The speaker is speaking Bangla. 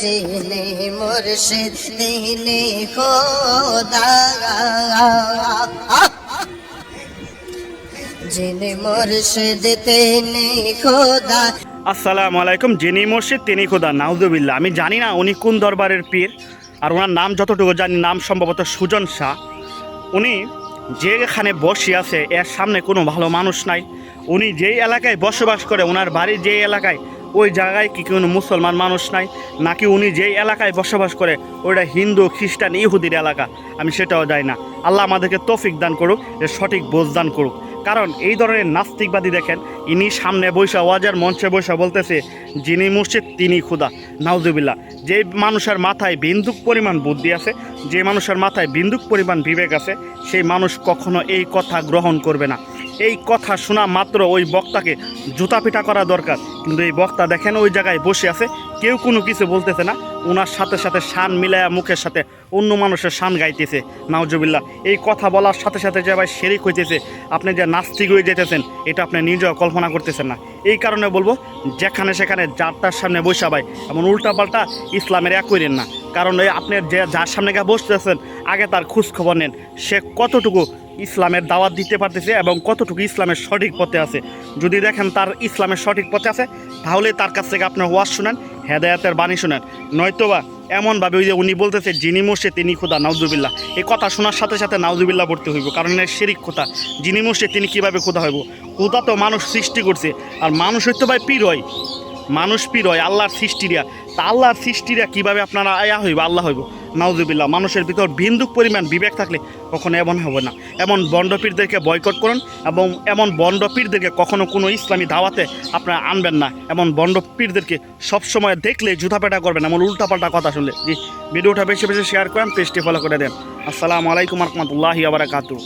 জিনে মুর্শিদ খোদা। জিনে মুর্শিদ, তিনি খোদা। আসসালামু আলাইকুম, যিনি মসজিদ তিনি খোদা নাউজুবিল্লা আমি জানি না উনি কোন দরবারের পীর, আর ওনার নাম যতটুকু জানি, নাম সম্ভবত সুজন শাহ। উনি যেখানে বসে আছে, এর সামনে কোনো ভালো মানুষ নাই। উনি যেই এলাকায় বসবাস করে, ওনার বাড়ির যেই এলাকায় ওই জায়গায় কি কোনো মুসলমান মানুষ নাই, নাকি উনি যেই এলাকায় বসবাস করে, ওইটা হিন্দু, খ্রিস্টান, ইহুদির এলাকা? আমি সেটাও যাই না। আল্লাহ আমাদেরকে তৌফিক দান করুক, এর সঠিক বোঝ দান করুক। কারণ এই ধরনের নাস্তিকবাদী দেখেন, ইনি সামনে বৈশা, ওয়াজার মঞ্চে বৈশা বলতেছে, যিনি মুর্শিদ, তিনি খুদা। নাউজুবিল্লা যে মানুষের মাথায় বিন্দুক পরিমাণ বুদ্ধি আছে, যে মানুষের মাথায় বিন্দুক পরিমাণ বিবেক আছে, সেই মানুষ কখনো এই কথা গ্রহণ করবে না। এই কথা শোনা মাত্র ওই বক্তাকে জুতা পিটা করা দরকার। কিন্তু এই বক্তা দেখেন ওই জায়গায় বসে আছে, কেউ কোনো কিছু বলতেছে না। ওনার সাথে সাথে শান মিলায়া মুখের সাথে অন্য মানুষের শান গাইতেছে। নাউজুবিল্লাহ, এই কথা বলার সাথে সাথে যে ভাই শেরিক হইতেছে, আপনি যে নাস্তিক হয়ে যেতেছেন, এটা আপনি নিজেও কল্পনা করতেছেন না। এই কারণে বলব, যেখানে সেখানে যার তার সামনে বৈশা ভাই এমন উল্টাপাল্টা ইসলামের এক করেন না। কারণ এই আপনি যে যার সামনে গিয়ে বসতেছেন, আগে তার খোঁজ খবর নেন। সে কতটুকু ইসলামের দাওয়াত দিতে পারতেছে এবং কতটুকু ইসলামের সঠিক পথে আছে। যদি দেখেন তার ইসলামের সঠিক পথে আছে, তাহলে তার কাছ থেকে আপনার ওয়াজ শুনেন, হেদায়াতের বাণী শুনেন। নয়তোবা এমনভাবে ওই যে উনি বলতেছে, যিনি মোর্শে তিনি খোদা, নাউজুবিল্লাহ। এই কথা শোনার সাথে সাথে নাউজুবিল্লাহ পড়তে হইব, কারণ এর শিরিক খোদা। যিনি মোর্শে তিনি কীভাবে খোদা হইব? খোদা তো মানুষ সৃষ্টি করছে, আর মানুষ হইতে ভাই পীর হয়। মানুষ পীর হয়, আল্লাহর সৃষ্টিরা তা আল্লাহর সৃষ্টিরা কীভাবে আপনারা আয়া হইব, আল্লাহ হইব? নাউজুবিল্লাহ, মানুষের ভিতর বিন্দুক পরিমাণ বিবেক থাকলে কখনো এমন হবে না। এমন বন্ডপীরদেরকে বয়কট করুন এবং এমন বন্ডপীরদেরকে কখনো কোনো ইসলামী দাওয়াতে আপনারা আনবেন না। এমন বন্ডপীরদেরকে সবসময় দেখলে জুতাপেটা করবেন, এমন উল্টাপাল্টা কথা শুনলে। জি, ভিডিওটা বেশি বেশি শেয়ার করেন, পেজটি ফলো করে দেন। আসসালামু আলাইকুম রহমতুল্লাহি আবরাকাতু